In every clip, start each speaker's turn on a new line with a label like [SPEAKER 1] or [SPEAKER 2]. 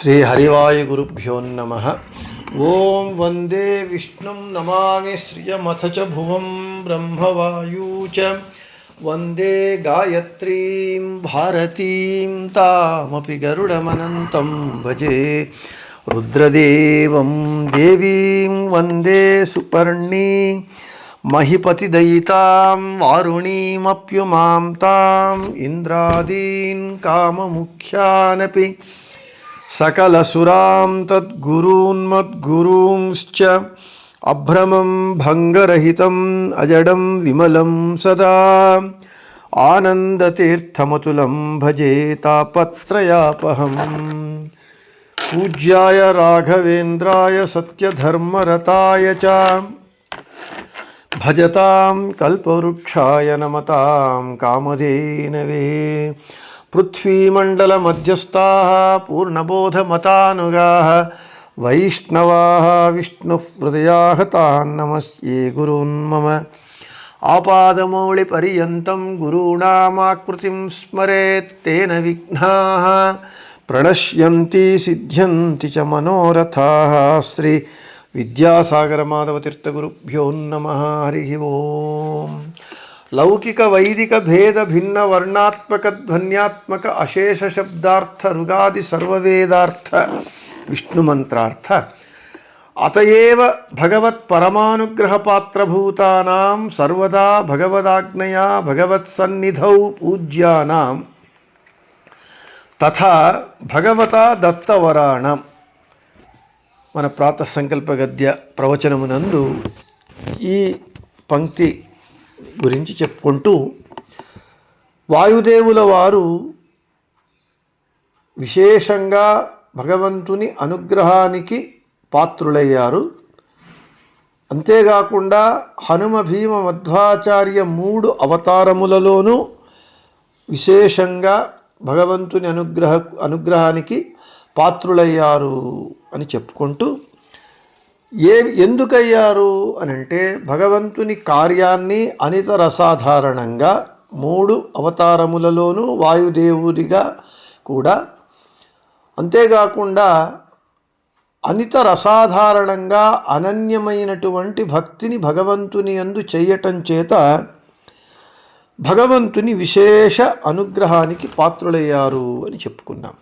[SPEAKER 1] श्रीहरिवायुगुरुभ्यो नमः ॐ वन्दे विष्णुं नमामि श्रियमथ च भुवं ब्रह्मवायू च वन्दे गायत्रीं भारतीं तामपि गरुडमनन्तं भजे रुद्रदेवं देवीं वन्दे सुपर्णी महिपतिदयितां वारुणीमप्युमां ताम् इन्द्रादीन् काममुख्यानपि सकलसुरां तद्गुरून्मद्गुरूंश्च अभ्रमं भङ्गरहितम् अजडं विमलं सदा। आनन्दतीर्थमतुलं भजे तापत्रयापहम्। पूज्याय राघवेन्द्राय सत्यधर्मरताय च। भजतां कल्पवृक्षाय नमतां कामधेनवे। పృథ్వీమండలమధ్యస్థా పూర్ణబోధమతానుగా వైష్ణవా విష్ణు హృదయాహతాన్ నమస్యే గురున్మమ ఆపాదమౌళిపర్యంతం గురూణామాకృతిం స్మరేత్ తేన విఘ్నా ప్రణశ్యంతి సిద్ధ్యంతి చ మనోరథా శ్రీ విద్యాసాగర మాధవతీర్థగురుభ్యో నమ హరి ఓం లౌకిక వైదిక భేద భిన్న వర్ణాత్మక ధ్వన్యాత్మక అశేష శబ్దార్థ రుగాది సర్వవేదార్థ విష్ణుమంత్రార్థ అతయేవ భగవత్ పరమానుగ్రహ పాత్రభూతానాం సర్వదా భగవదాజ్ఞయా భగవత్సన్నిధౌ పూజ్యానాం. తథా భగవతా దత్తవరాణం. మన ప్రాత సంకల్ప గద్య ప్రవచనమునందు ఈ పంక్తి గురించి చెప్పుకుంటూ వాయుదేవుల వారు విశేషంగా భగవంతుని అనుగ్రహానికి పాత్రులయ్యారు. అంతేకాకుండా హనుమ భీమ మధ్వాచార్య మూడు అవతారములలోనూ విశేషంగా భగవంతుని అనుగ్రహ అనుగ్రహానికి పాత్రులయ్యారు అని చెప్పుకుంటూ ఏ ఎందుకయ్యారు అని అంటే భగవంతుని కార్యాన్ని అనితర అసాధారణంగా మూడు అవతారములలోనూ వాయుదేవుడిగా కూడా అంతేకాకుండా అనితర అసాధారణంగా అనన్యమైనటువంటి భక్తిని భగవంతుని అందు చేయటం చేత భగవంతుని విశేష అనుగ్రహానికి పాత్రులయ్యారు అని చెప్పుకున్నాం.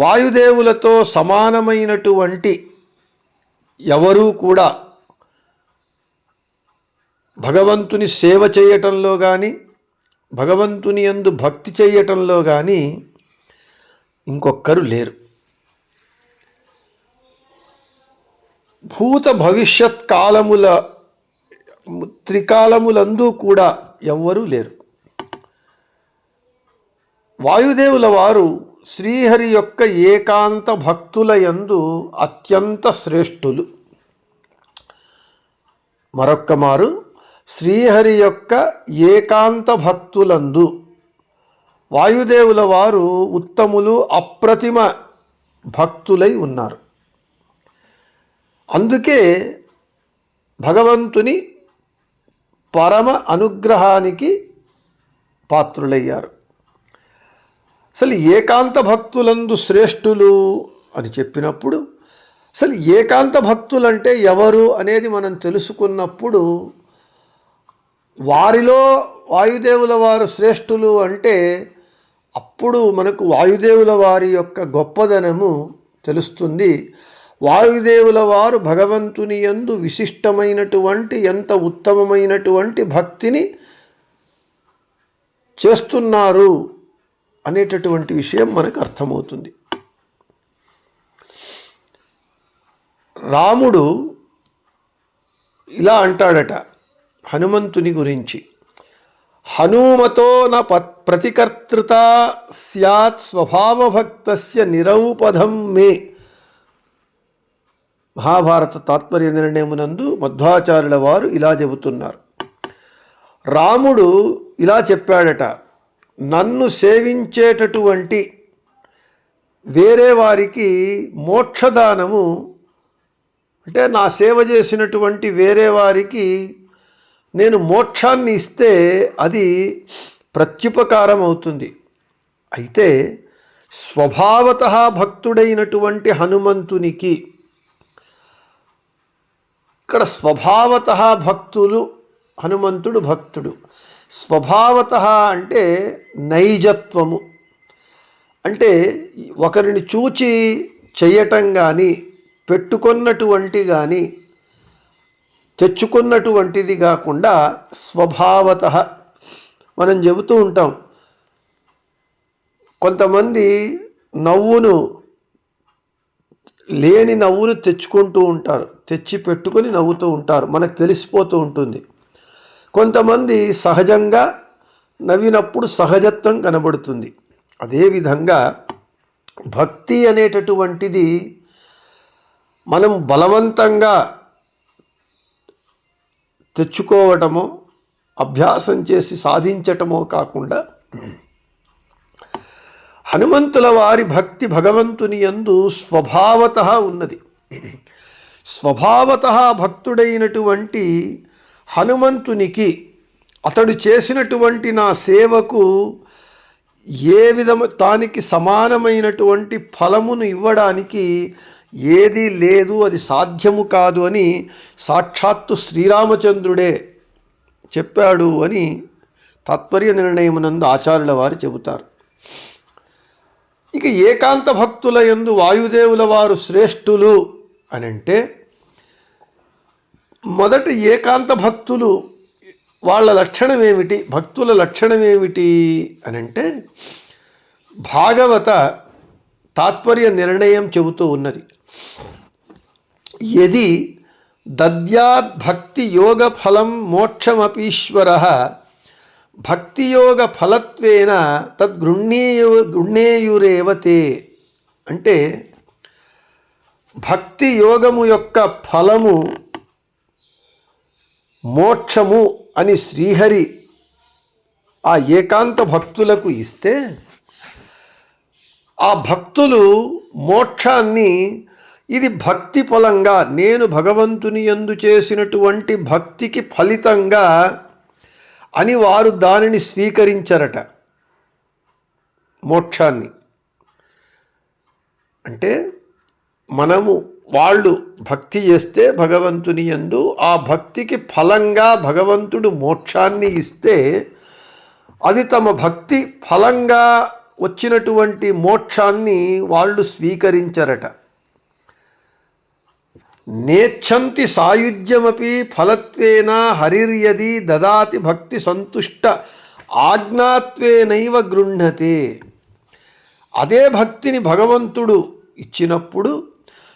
[SPEAKER 1] వాయుదేవులతో సమానమైనటువంటి ఎవరూ కూడా భగవంతుని సేవ చేయటంలో కానీ భగవంతుని యందు భక్తి చేయటంలో కానీ ఇంకొక్కరు లేరు. భూత భవిష్యత్ కాలముల త్రికాలములందు కూడా ఎవ్వరూ లేరు. వాయుదేవుల వారు శ్రీహరి యొక్క ఏకాంత భక్తుల యందు అత్యంత శ్రేష్ఠులు. మరొక్క మారు శ్రీహరి యొక్క ఏకాంత భక్తులందు వాయుదేవుల వారు ఉత్తములు అప్రతిమ భక్తులై ఉన్నారు. అందుకే భగవంతుని పరమ అనుగ్రహానికి పాత్రులయ్యారు. అసలు ఏకాంత భక్తులందు శ్రేష్ఠులు అని చెప్పినప్పుడు అసలు ఏకాంత భక్తులంటే ఎవరు అనేది మనం తెలుసుకున్నప్పుడు వారిలో వాయుదేవుల వారు శ్రేష్ఠులు అంటే అప్పుడు మనకు వాయుదేవుల వారి యొక్క గొప్పదనము తెలుస్తుంది. వాయుదేవుల వారు భగవంతుని యందు విశిష్టమైనటువంటి ఎంత ఉత్తమమైనటువంటి భక్తిని చేస్తున్నారు. అనేటటువంటి విషయం మనకు అర్థమవుతుంది. రాముడు ఇలా అంటాడట హనుమంతుని గురించి హనుమతో న ప ప్రతికర్తృత స్యాత్ స్వభావభక్తస్య నిరౌపధం మే. మహాభారత తాత్పర్య నిర్ణయమునందు మధ్వాచార్యుల వారు ఇలా చెబుతున్నారు. రాముడు ఇలా చెప్పాడట నన్ను సేవించేటటువంటి వేరే వారికి మోక్షదానము అంటే నా సేవ చేసినటువంటి వేరే వారికి నేను మోక్షాన్ని ఇస్తే అది ప్రత్యుపకారం అవుతుంది అయితే స్వభావత భక్తుడైనటువంటి హనుమంతునికి ఇక్కడ స్వభావత భక్తులు హనుమంతుడు భక్తుడు. స్వభావత అంటే నైజత్వము. అంటే ఒకరిని చూచి చేయటం కానీ పెట్టుకున్నటువంటి కానీ తెచ్చుకున్నటువంటిది కాకుండా స్వభావత. మనం చెబుతూ ఉంటాం కొంతమంది నవ్వును లేని నవ్వును తెచ్చుకుంటూ ఉంటారు తెచ్చి పెట్టుకొని నవ్వుతూ ఉంటారు మనకు తెలిసిపోతూ ఉంటుంది. కొంతమంది సహజంగా నవ్వినప్పుడు సహజత్వం కనబడుతుంది. అదేవిధంగా భక్తి అనేటటువంటిది మనం బలవంతంగా తెచ్చుకోవటమో అభ్యాసం చేసి సాధించటమో కాకుండా హనుమంతుల వారి భక్తి భగవంతుని యందు స్వభావత ఉన్నది. స్వభావత భక్తుడైనటువంటి హనుమంతునికి అతడు చేసినటువంటి నా సేవకు ఏ విధము తానికి సమానమైనటువంటి ఫలమును ఇవ్వడానికి ఏదీ లేదు అది సాధ్యము కాదు అని సాక్షాత్తు శ్రీరామచంద్రుడే చెప్పాడు అని తాత్పర్య నిర్ణయమునందు ఆచార్యుల వారు చెబుతారు. ఇక ఏకాంత భక్తుల యందు వాయుదేవుల వారు శ్రేష్ఠులు అని అంటే మొదట ఏకాంత భక్తులు వాళ్ళ లక్షణం ఏమిటి భక్తుల లక్షణం ఏమిటి అని అంటే భాగవత తాత్పర్య నిర్ణయం చెబుతూ ఉన్నది. యది దద్యాద్ భక్తి యోగ ఫలం మోక్షమపీశ్వర భక్తియోగ ఫలత్వేన తద్గృహ్ణీయు గృణేయురేవతే అంటే భక్తి యోగము యొక్క ఫలము మోక్షము అని శ్రీహరి ఆ ఏకాంత భక్తులకు ఇస్తే ఆ భక్తులు మోక్షాన్ని ఇది భక్తి ఫలంగా నేను భగవంతుని ఎందు చేసినటువంటి భక్తికి ఫలితంగా అని వారు దానిని స్వీకరించరట. మోక్షాన్ని. అంటే మనము వాళ్ళు భక్తి చేస్తే భగవంతుని యందు ఆ భక్తికి ఫలంగా భగవంతుడు మోక్షాన్ని ఇస్తే అది తమ భక్తి ఫలంగా వచ్చినటువంటి మోక్షాన్ని వాళ్ళు స్వీకరించరట. నేచ్చంతి సాయుధ్యమపి ఫలత్వేన హరిర్యది దదాతి భక్తి సంతుష్ట ఆజ్ఞాత్వేనైవ గృహ్ణతే. అదే భక్తిని భగవంతుడు ఇచ్చినప్పుడు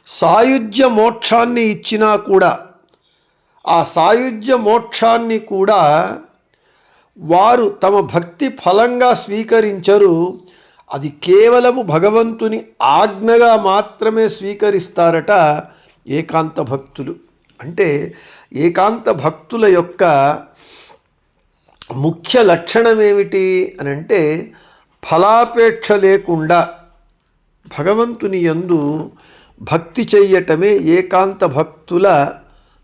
[SPEAKER 1] సాయుధ్య మోక్షాన్ని ఇచ్చినా కూడా ఆ సాయుధ్య మోక్షాన్ని కూడా వారు తమ భక్తి ఫలంగా స్వీకరించరు. అది కేవలము భగవంతుని ఆజ్ఞగా మాత్రమే స్వీకరిస్తారట ఏకాంత భక్తులు. అంటే ఏకాంత భక్తుల యొక్క ముఖ్య లక్షణం ఏమిటి అని అంటే ఫలాపేక్ష లేకుండా భగవంతుని యందు భక్తి చెయ్యటమే ఏకాంత భక్తుల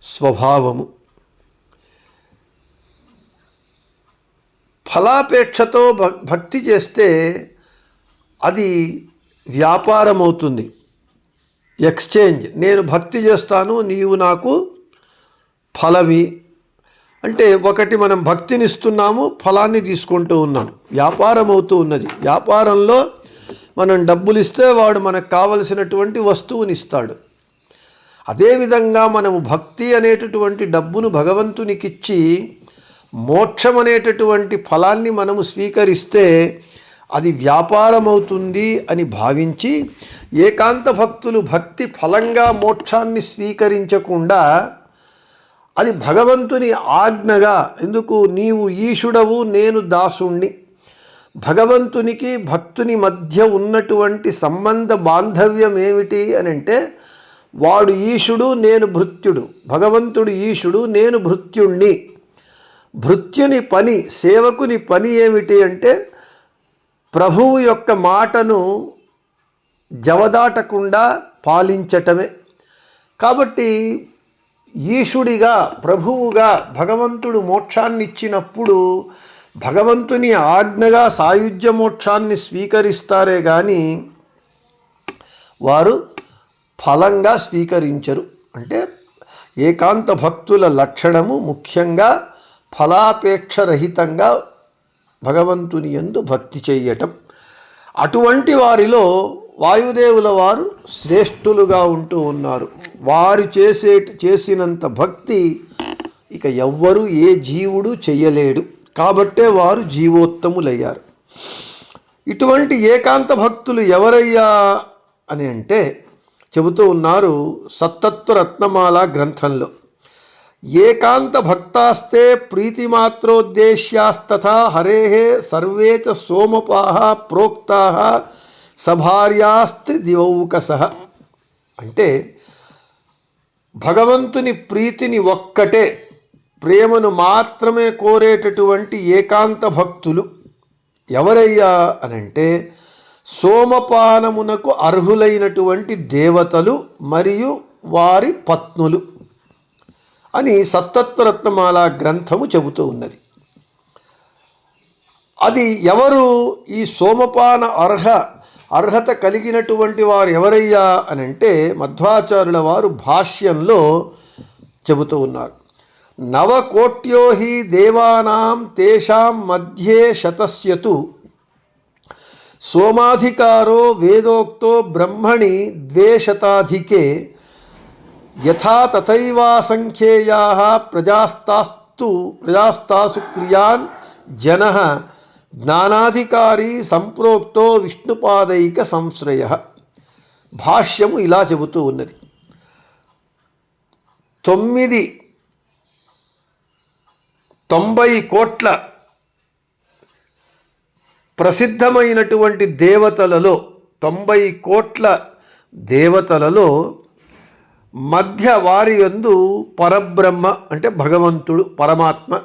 [SPEAKER 1] స్వభావము. ఫలాపేక్షతో భక్తి చేస్తే అది వ్యాపారం అవుతుంది ఎక్స్చేంజ్ నేను భక్తి చేస్తాను నీవు నాకు ఫలమి. అంటే ఒకటి మనం భక్తినిస్తున్నాము ఫలాన్ని తీసుకుంటూ ఉన్నాం వ్యాపారం అవుతూ ఉన్నది. వ్యాపారంలో మనం డబ్బులు ఇస్తే వాడు మనకు కావలసినటువంటి వస్తువుని ఇస్తాడు. అదేవిధంగా మనము భక్తి అనేటటువంటి డబ్బును భగవంతునికిచ్చి మోక్షం అనేటటువంటి ఫలాన్ని మనము స్వీకరిస్తే అది వ్యాపారమవుతుంది అని భావించి ఏకాంత భక్తులు భక్తి ఫలంగా మోక్షాన్ని స్వీకరించకుండా అది భగవంతుని ఆజ్ఞగా ఎందుకు నీవు ఈశుడవు నేను దాసుణ్ణి భగవంతునికి భక్తుని మధ్య ఉన్నటువంటి సంబంధ బాంధవ్యం ఏమిటి అని అంటే వాడు ఈశుడు నేను భృత్యుడు. భగవంతుడు ఈశుడు నేను భృత్యుణ్ణి. భృత్యుని పని సేవకుని పని ఏమిటి అంటే ప్రభువు యొక్క మాటను జవదాటకుండా పాలించటమే. కాబట్టి ఈశుడిగా ప్రభువుగా భగవంతుడు మోక్షాన్నిచ్చినప్పుడు భగవంతుని ఆజ్ఞగా సాయుధ్య మోక్షాన్ని స్వీకరిస్తారే కానీ వారు ఫలంగా స్వీకరించరు. అంటే ఏకాంత భక్తుల లక్షణము ముఖ్యంగా ఫలాపేక్ష రహితంగా భగవంతుని యందు భక్తి చెయ్యటం అటువంటి వారిలో వాయుదేవుల వారు శ్రేష్ఠులుగా ఉంటూ ఉన్నారు. వారు చేసే చేసినంత భక్తి ఇక ఎవ్వరూ ఏ జీవుడు చెయ్యలేడు కాబట్టే వారు జీవోత్తములయ్యారు. ఇటువంటి ఏకాంత భక్తులు ఎవరయ్యా అని అంటే చెబుతూ ఉన్నారు సత్తత్వ రత్నమాల గ్రంథంలో. ఏకాంత భక్తాస్తే ప్రీతిమాత్రోద్దేశ్యాస్తథా హరేహే సర్వే చ సోమపాహ ప్రోక్తా సభార్యాస్త్రి దివౌకస. అంటే భగవంతుని ప్రీతిని ఒక్కటే ప్రేమను మాత్రమే కోరేటటువంటి ఏకాంత భక్తులు ఎవరయ్యా అనంటే సోమపానమునకు అర్హులైనటువంటి దేవతలు మరియు వారి పత్నులు అని సత్తత్వరత్నమాల గ్రంథము చెబుతూ ఉన్నది. అది ఎవరు? ఈ సోమపాన అర్హ అర్హత కలిగినటువంటి వారు ఎవరయ్యా అనంటే మధ్వాచార్యుల వారు భాష్యంలో చెబుతూ ఉన్నారు. నవకోట్యో హి దేవానాం తేషాం మధ్యే శతస్యతు. సోమాధికారో వేదోక్తో బ్రహ్మణి ద్వేషతాధికే. యథా తథైవాసంఖ్యేయా ప్రజాస్తాస్తు ప్రజాస్తాసు క్రియాన్ జన. జ్ఞానాధికారి సంప్రోక్తో విష్ణుపాదైక సంశ్రయ. భాష్యము ఇలా చెబుతూ ఉన్నది. తొమ్మిది తొంభై కోట్ల ప్రసిద్ధమైనటువంటి దేవతలలో తొంభై కోట్ల దేవతలలో మధ్య వారి యందు పరబ్రహ్మ అంటే భగవంతుడు పరమాత్మ.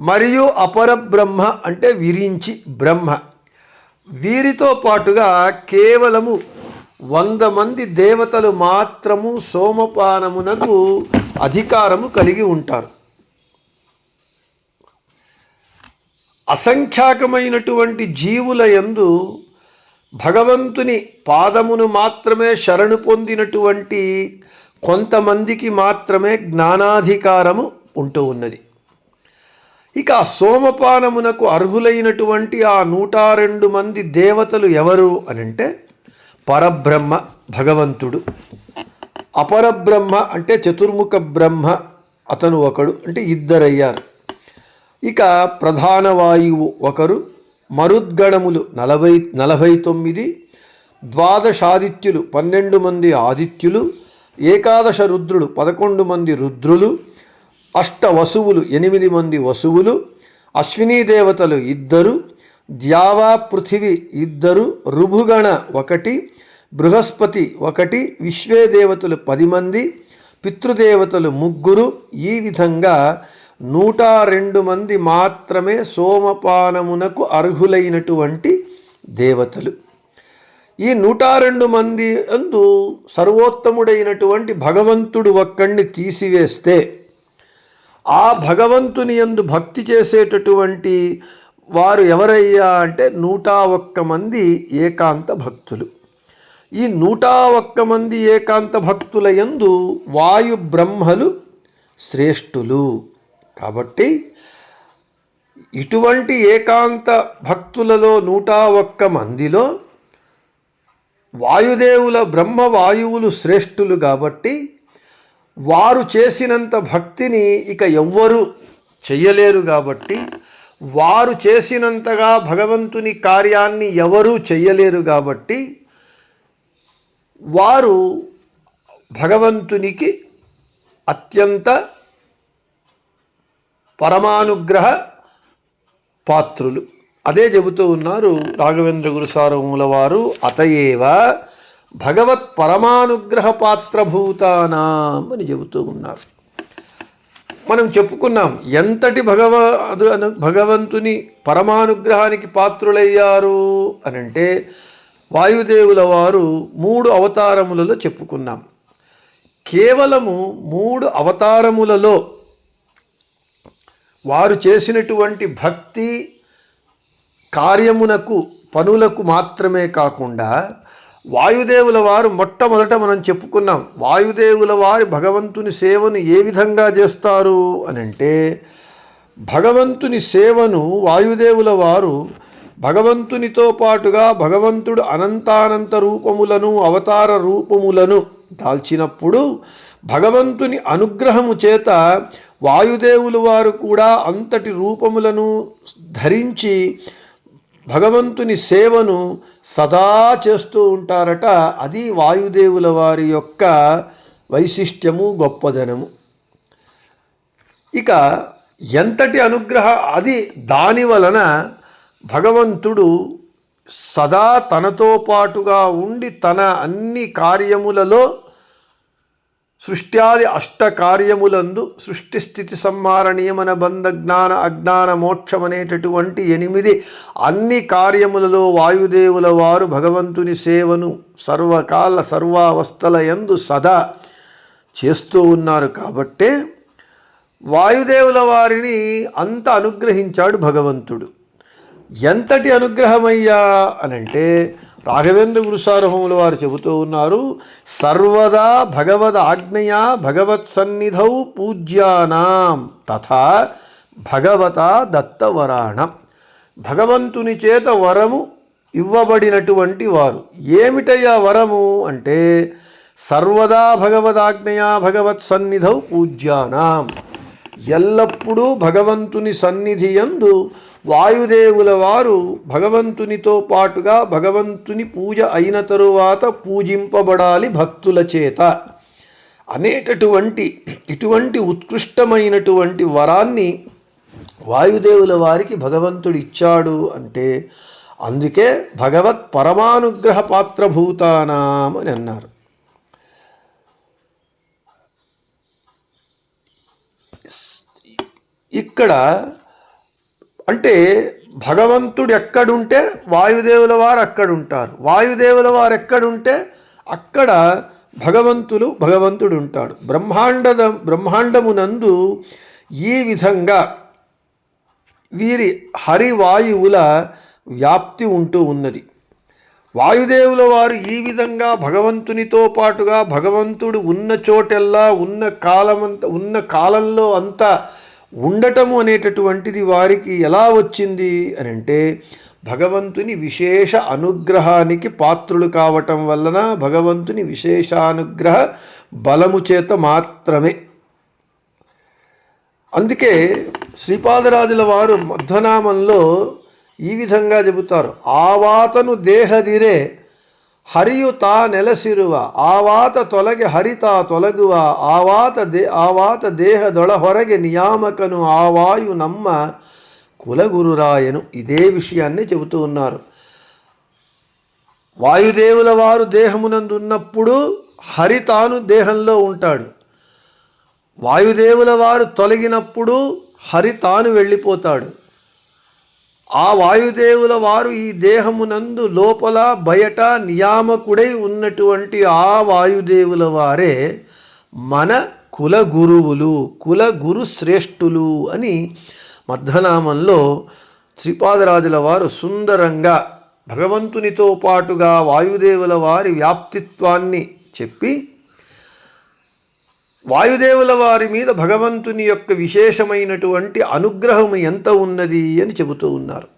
[SPEAKER 1] మరియు అపరబ్రహ్మ అంటే విరించి బ్రహ్మ. వీరితో పాటుగా కేవలము వంద మంది దేవతలు మాత్రము సోమపానమునకు అధికారము కలిగి ఉంటారు. అసంఖ్యాకమైనటువంటి జీవుల యందు భగవంతుని పాదమును మాత్రమే శరణు పొందినటువంటి కొంతమందికి మాత్రమే జ్ఞానాధికారము ఉంటూ ఉన్నది. ఇక ఆ సోమపానమునకు అర్హులైనటువంటి ఆ నూట రెండు మంది దేవతలు ఎవరు అనంటే పరబ్రహ్మ భగవంతుడు. అపరబ్రహ్మ అంటే చతుర్ముఖ బ్రహ్మ అతను ఒకడు అంటే ఇద్దరయ్యారు. ఇక ప్రధాన వాయువు ఒకరు మరుద్గణములు నలభై నలభై తొమ్మిది ద్వాదశాదిత్యులు పన్నెండు మంది ఆదిత్యులు ఏకాదశ రుద్రులు పదకొండు మంది రుద్రులు అష్ట వసువులు ఎనిమిది మంది వసువులు అశ్వినీ దేవతలు ఇద్దరు ద్యావా పృథివి ఇద్దరు రుభుగణ ఒకటి బృహస్పతి ఒకటి విశ్వే దేవతలు పది మంది పితృదేవతలు ముగ్గురు ఈ విధంగా నూట రెండు మంది మాత్రమే సోమపానమునకు అర్హులైనటువంటి దేవతలు. ఈ నూట రెండు మంది అందు సర్వోత్తముడైనటువంటి భగవంతుడు ఒక్కడిని తీసివేస్తే ఆ భగవంతుని యందు భక్తి చేసేటటువంటి వారు ఎవరయ్యా అంటే నూట ఒక్క మంది ఏకాంత భక్తులు. ఈ నూట ఒక్క మంది ఏకాంత భక్తుల యందు వాయు బ్రహ్మలు శ్రేష్ఠులు. కాబట్టి ఇటువంటి ఏకాంత భక్తులలో నూట ఒక్క మందిలో వాయుదేవుల బ్రహ్మ వాయువులు శ్రేష్ఠులు కాబట్టి వారు చేసినంత భక్తిని ఇక ఎవ్వరు చెయ్యలేరు కాబట్టి వారు చేసినంతగా భగవంతుని కార్యాన్ని ఎవరూ చెయ్యలేరు కాబట్టి వారు భగవంతునికి అత్యంత పరమానుగ్రహ పాత్రులు. అదే చెబుతూ ఉన్నారు రాఘవేంద్ర గురుసారముల వారు అతయేవ భగవత్ పరమానుగ్రహ పాత్రభూతానాం అని చెబుతూ ఉన్నారు. మనం చెప్పుకున్నాం ఎంతటి భగవ అదు- భగవంతుని పరమానుగ్రహానికి పాత్రులయ్యారు అని అంటే వాయుదేవుల వారు మూడు అవతారములలో చెప్పుకున్నాం. కేవలము మూడు అవతారములలో వారు చేసినటువంటి భక్తి కార్యమునకు పనులకు మాత్రమే కాకుండా వాయుదేవుల వారు మొట్టమొదట మనం చెప్పుకున్నాం వాయుదేవుల వారి భగవంతుని సేవను ఏ విధంగా చేస్తారు అని అంటే భగవంతుని సేవను వాయుదేవుల వారు భగవంతునితో పాటుగా భగవంతుడు అనంతానంత రూపములను అవతార రూపములను దాల్చినప్పుడు భగవంతుని అనుగ్రహము చేత వాయుదేవులు వారు కూడా అంతటి రూపములను ధరించి భగవంతుని సేవను సదా చేస్తూ ఉంటారట. అది వాయుదేవుల వారి యొక్క వైశిష్ట్యము గొప్పదనము. ఇక ఎంతటి అనుగ్రహ అది దాని వలన భగవంతుడు సదా తనతో పాటుగా ఉండి తన అన్ని కార్యములలో సృష్ట్యాది అష్ట కార్యములందు సృష్టి స్థితి సంహార నియమన బంధ జ్ఞాన అజ్ఞాన మోక్షమనేటటువంటి ఎనిమిది అన్ని కార్యములలో వాయుదేవుల వారు భగవంతుని సేవను సర్వకాల సర్వావస్థల యందు సదా చేస్తూ ఉన్నారు కాబట్టే వాయుదేవుల వారిని అంత అనుగ్రహించాడు భగవంతుడు. ఎంతటి అనుగ్రహమయ్యా అనంటే రాఘవేంద్ర గురుసారహముల వారు చెబుతూ ఉన్నారు సర్వదా భగవద్ ఆజ్ఞయ భగవత్ సన్నిధౌ పూజ్యానాం తథా భగవత దత్తవరాణం. భగవంతుని చేత వరము ఇవ్వబడినటువంటి వారు. ఏమిటయ్యా వరము అంటే సర్వదా భగవదాజ్ఞయా భగవత్ సన్నిధౌ పూజ్యానాం. ఎల్లప్పుడూ భగవంతుని సన్నిధి ఎందు వాయుదేవుల వారు భగవంతునితో పాటుగా భగవంతుని పూజ అయిన తరువాత పూజింపబడాలి భక్తుల చేత. అనేటటువంటి ఇటువంటి ఉత్కృష్టమైనటువంటి వరాన్ని వాయుదేవుల వారికి భగవంతుడు ఇచ్చాడు అంటే అందుకే భగవత్ పరమానుగ్రహ పాత్రభూతానాం అని అన్నారు. ఇక్కడ అంటే భగవంతుడు ఎక్కడుంటే వాయుదేవుల వారు అక్కడ ఉంటారు వాయుదేవుల వారు ఎక్కడుంటే అక్కడ భగవంతులు భగవంతుడు ఉంటాడు. బ్రహ్మాండ బ్రహ్మాండమునందు ఈ విధంగా వీరి హరివాయువుల వ్యాప్తి ఉంటూ ఉన్నది. వాయుదేవుల వారు ఈ విధంగా భగవంతునితో పాటుగా భగవంతుడు ఉన్న చోటెల్లా ఉన్న కాలమంత ఉన్న కాలంలో అంతా ఉండటము అనేటటువంటిది వారికి ఎలా వచ్చింది అని అంటే భగవంతుని విశేష అనుగ్రహానికి పాత్రులు కావటం వలన భగవంతుని విశేషానుగ్రహ బలము చేత మాత్రమే. అందుకే శ్రీపాదరాజుల వారు మధ్వనామంలో ఈ విధంగా చెబుతారు. ఆవాతను దేహదిరే ಹರಿಯು ತಾ ನೆಲೆಸಿರುವ ಆವಾತ ತೊಲಗೆ ಹರಿತ ತೊಲಗುವ ಆವಾತ ದೇ ಆವಾತ ದೇಹದೊಳ ಹೊರಗೆ నియామకను ఆవాయు నమ్మ కులగురురాయను ఇదే విషయాన్ని చెబుతూ ఉన్నారు వాయుదేవుల వారు దేహమునందు ఉన్నప్పుడు హరి తాను దేహంలో ఉంటాడు వాయుదేవుల వారు తొలగినప్పుడు హరి తాను వెళ్ళిపోతాడు ఆ వాయుదేవుల వారు ఈ దేహమునందు లోపల బయట నియామకుడై ఉన్నటువంటి ఆ వాయుదేవుల వారే మన కుల గురువులు కుల గురు శ్రేష్ఠులు అని మధ్వనామంలో శ్రీపాదరాజుల వారు సుందరంగా భగవంతునితో పాటుగా వాయుదేవుల వారి వ్యాప్తిత్వాన్ని చెప్పి వాయుదేవుల వారి మీద భగవంతుని యొక్క విశేషమైనటువంటి అనుగ్రహం ఎంత ఉన్నది అని చెబుతూ ఉన్నారు.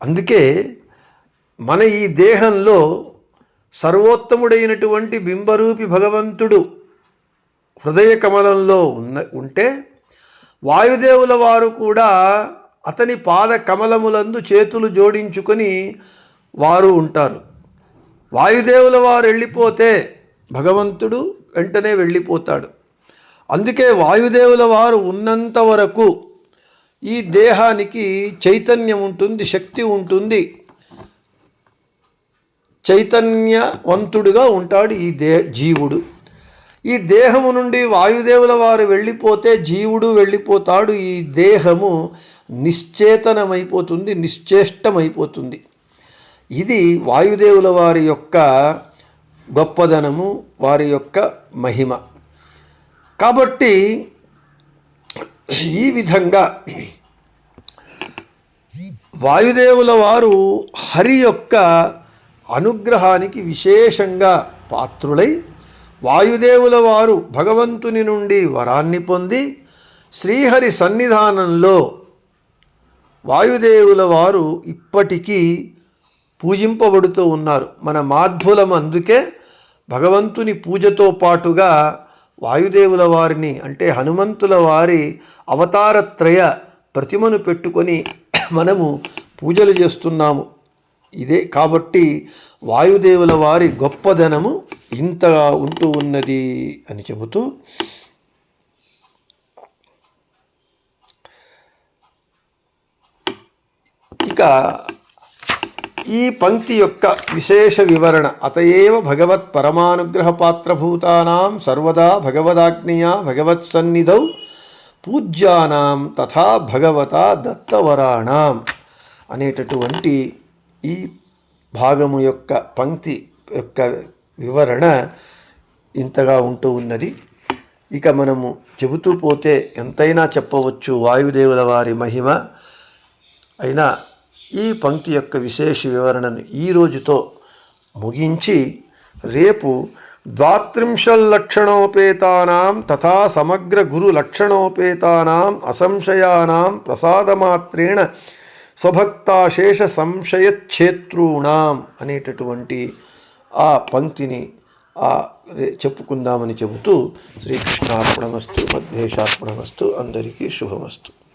[SPEAKER 1] అందుకే మన ఈ దేహంలో సర్వోత్తముడైనటువంటి బింబరూపి భగవంతుడు హృదయ కమలంలో ఉన్న ఉంటే వాయుదేవుల వారు కూడా అతని పాద కమలములందు చేతులు జోడించుకొని వారు ఉంటారు. వాయుదేవుల వారు వెళ్ళిపోతే భగవంతుడు వెంటనే వెళ్ళిపోతాడు. అందుకే వాయుదేవుల వారు ఉన్నంత వరకు ఈ దేహానికి చైతన్యం ఉంటుంది శక్తి ఉంటుంది. చైతన్యవంతుడుగా ఉంటాడు ఈ దే జీవుడు. ఈ దేహము నుండి వాయుదేవుల వారు వెళ్ళిపోతే జీవుడు వెళ్ళిపోతాడు. ఈ దేహము నిశ్చేతనమైపోతుంది నిశ్చేష్టమైపోతుంది. ఇది వాయుదేవుల వారి యొక్క గొప్పదనము వారి యొక్క మహిమ. కాబట్టి ఈ విధంగా వాయుదేవుల వారు హరి యొక్క అనుగ్రహానికి విశేషంగా పాత్రులై వాయుదేవుల వారు భగవంతుని నుండి వరాన్ని పొంది శ్రీహరి సన్నిధానంలో వాయుదేవుల వారు ఇప్పటికీ పూజింపబడుతూ ఉన్నారు. మన మాధ్వులం అందుకే భగవంతుని పూజతో పాటుగా వాయుదేవుల వారిని అంటే హనుమంతుల వారి అవతారత్రయ ప్రతిమను పెట్టుకొని మనము పూజలు చేస్తున్నాము. ఇదే కాబట్టి వాయుదేవుల వారి గొప్పదనము ఇంతగా ఉంటూ ఉన్నది అని చెబుతూ ఇక ఈ పంక్తి యొక్క విశేష వివరణ. అతయేవ భగవత్ పరమానుగ్రహ పాత్రభూతానాం సర్వదా భగవదాజ్ఞయా భగవత్ సన్నిధౌ పూజ్యానాం తథా భగవత దత్తవరాణం అనేటటువంటి ఈ భాగము యొక్క పంక్తి యొక్క వివరణ ఇంతగా ఉంటూ ఉన్నది. ఇక మనము చెబుతూ పోతే ఎంతైనా చెప్పవచ్చు వాయుదేవుల వారి మహిమ. అయినా ఈ పంక్తి యొక్క విశేష వివరణను ఈ రోజుతో ముగించి రేపు ద్వాత్రింశల్లక్షణోపేతానాం తథా సమగ్ర గురు లక్షణోపేతానాం అసంశయానాం ప్రసాదమాత్రేణ స్వభక్తాశేష సంశయక్షేత్రూణాం అనేటటువంటి ఆ పంక్తిని ఆ రే- చెప్పుకుందామని చెబుతూ శ్రీకృష్ణార్పణమస్తు మధ్యేషార్పణమస్తు అందరికీ శుభమస్తు.